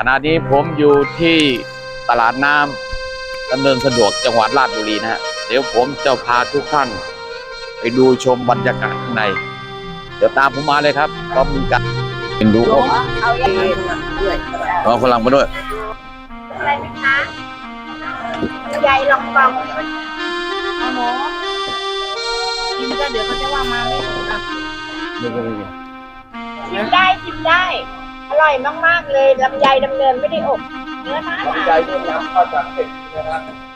ขณะนี้ผมอยู่ที่ตลาดน้ำดำเนินสะดวกจังหวัดราชบุรีนะฮะเดี๋ยวผมจะพาทุกท่าน ไปดูชมบรรยากาศข้างใน เดี๋ยวตามผมมาเลยครับก็มีการเรียนรู้เอาอย่างไรด้วยเอาฝรั่งมาด้วยอะไรไหมคะใหญ่ลองกองเอาหมอกินก็เดี๋ยวเขาจะว่ามาไม่ถูกอะชิมได้ชิมได้ ร่อยมาก ๆ เลยลำไยดำเนินไม่ได้อบเนื้อหนาหนาใจดีน้ำเข้าวจากเด็ดนะครับ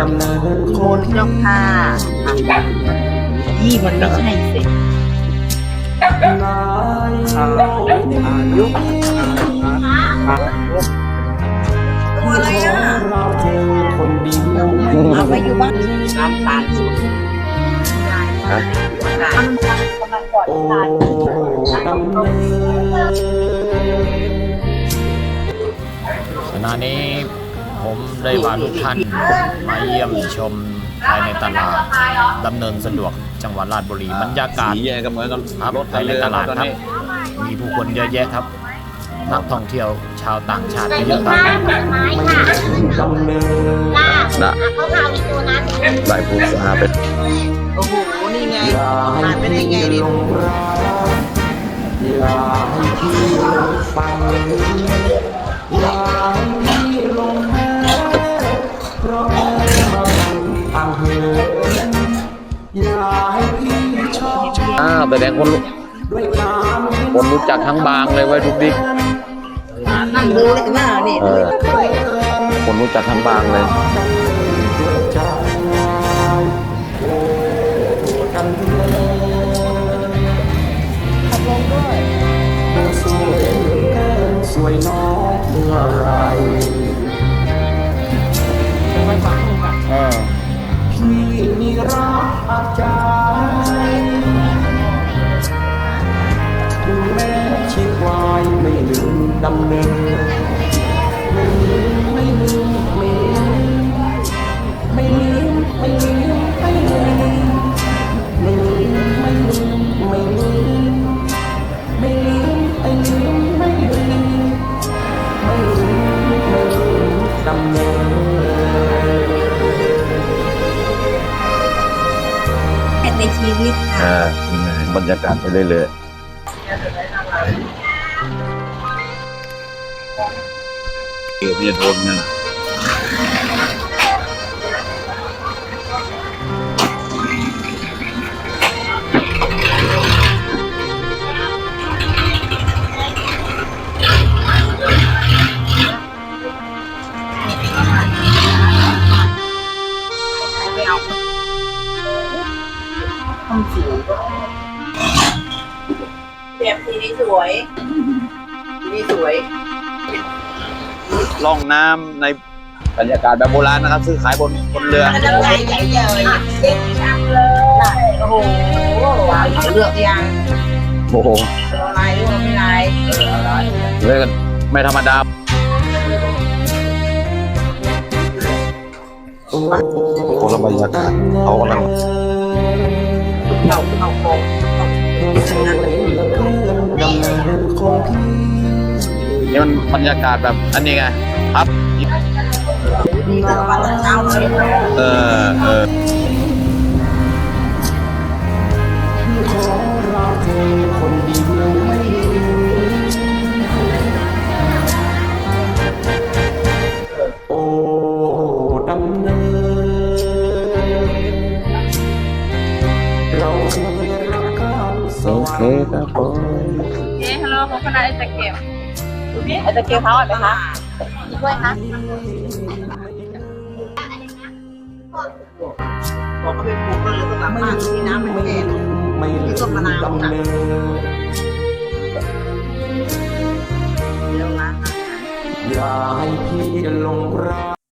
ดำเนินโคคนเจ้าค่ะยี่มันไม่ใช่สินายอายุอะไรอะเราเจอคนดีเอาไปอยู่บ้านน้ำตาลสุดมันกำลังก่อนโอ้ตายดำเนินขณะนี้ ผมได้พาทุกท่านมาเยี่ยมชมภายในตลาดดำเนินสะดวกจังหวัดราชบุรีบรรยากาศสีแยกกันเหมือนกันครับภายในตลาดครับ มีผู้คนเยอะแยะครับ นักท่องเที่ยวชาวต่างชาติก็เยอะครับไม้ค่ะดำเนินล่านะเขาพาอีกตัวนั้นได้ผู้สาเป็นโอ้โห นี่ไงอย่าให้พี่หลงรักอย่าให้พี่หลงฟังอย่าให้พี่หลงาวแสดงคนรู้ด้วยการคนรู้จักทั้งบางเลยไว้ยทุกดิ๊กนั่งดูเลยหน้านี่เออคนรู้จักทั้งบางเลยใจโอ้กันเลยเธอสวยเกินสวยน้องเมื่อไหรเออพี่มีรักอาจารำเนินไม่ลืมไม่ลืมไม่ลืมไม่ลืมไม่ลืมไม่ลืมไม่ลืมไม่ลืมไม่ลืมไม่ลืมไม่ลืมไม่ลืมไม่ลืมไม่ลืมดำเนินในชีวิตเออบรรยากาศไปเรื่อยๆ เดี๋ยวจะโดนเงินต้องสูงแบบสีนี้สวยสีนี้สวย ล่องน้ำในบรรยากาศแบบโบราณนะครับ ซื้อขายบนบนเรือมันจะใหญ่ใหญ่ใหญ่เด็กช่างเลยโอ้โหเลือกยังโอ้โหเอาลายหรือว่าไม่ลายเรือกันไม่ธรรมดาคนละบรรยากาศเขากำลังเข้าเข้าโค้งชนะเลย นี่มันบรรยากาศแบบอันนี้ไงครับเออเออโอเคครับผมเฮ้ฮัลโหลของคณะไอตะเกม ไอ้ตะเกียบเขาอะไหมคะด้วยคะบอกเขาไปปลูกก็เลยต้องหลับบ้านที่น้ำมันแก่ไม่ลืมดำเนินเดี๋ยวนะอย่าให้พี่หลงรั